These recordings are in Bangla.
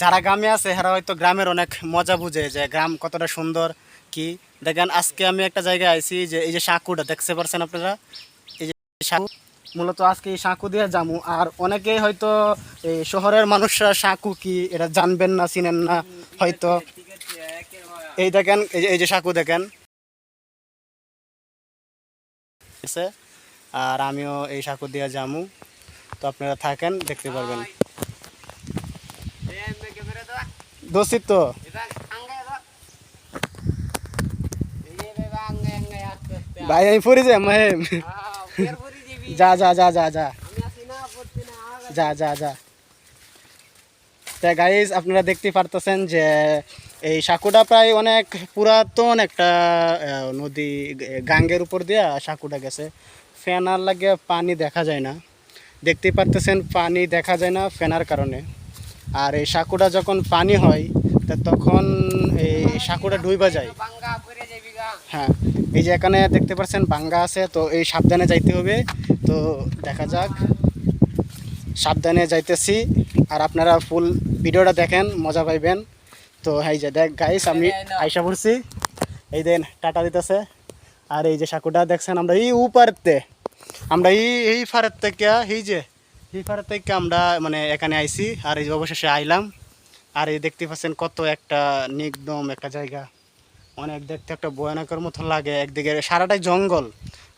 যারা গ্রামে আছে, এরা হয়তো গ্রামের অনেক মজা বুঝে যে গ্রাম কতটা সুন্দর, কি? দেখেন, আজকে আমি একটা জায়গায় আইছি যে এই যে সাঁকুটা, দেখতে পারছেন আপনারা? এই যে সাঁকু, মূলত আজকে এই সাঁকু দিয়ে জামু আর অনেকেই হয়তো এই শহরের মানুষরা সাঁকু কি এটা জানবেন না, চিনেন না, হয়তো। এই দেখেন, এই যে এই যে সাঁকু দেখেন। আর আমিও এই সাঁকু দিয়ে জামু তো আপনারা থাকেন, দেখতে পারবেন। দোষিত। ভাই, আমি পড়ে যাই, মাহেম। যা যা যা যা যা। যা যা যা। তা গাইজ আপনারা দেখতে পারতেছেন যে এই সাঁকুটা প্রায় অনেক পুরাতন একটা নদী, গাঙ্গের উপর দিয়ে সাঁকুটা গেছে। ফেনার লাগে পানি দেখা যায় না। দেখতে পারতেছেন, পানি দেখা যায় না ফেনার কারণে। আর এই সাঁকুটা যখন পানি হয়, তা তখন এই সাঁকুটা ডুইবা যায়। হ্যাঁ এই যে এখানে দেখতে পাচ্ছেন বাঙ্গা আছে, তো এই সাবধানে যাইতে হবে। তো দেখা যাক, সাবধানে যাইতেছি। আর আপনারা ফুল ভিডিওটা দেখেন, মজা পাইবেন। তো এই যে দেখ গাইস আমি আইসা পড়ছি। এই দেন, টাটা দিতেছে। আর এই যে সাঁকুটা দেখছেন আমরা, এই উপারতে। আমরা এই এই ফারের থেকে, এই যে ফারের থেকে আমরা মানে এখানে আইছি, আর এই অবশেষে আইলাম। আর এই দেখতে পাচ্ছেন কত একটা নিকদম একটা জায়গা। অনেক দেখতে একটা ভয়ানকের মতো লাগে। একদিকে সারাটাই জঙ্গল।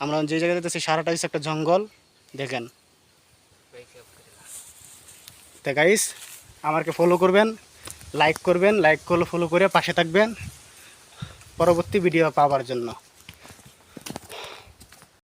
আমরা যে জায়গায় দেখতেছি সারাটাই হচ্ছে একটা জঙ্গল। দেখেন। তো গাইস আমাকে ফলো করবেন লাইক করবেন লাইক করলে ফলো করে পাশে থাকবেন। পরবর্তী ভিডিও পাওয়ার জন্য।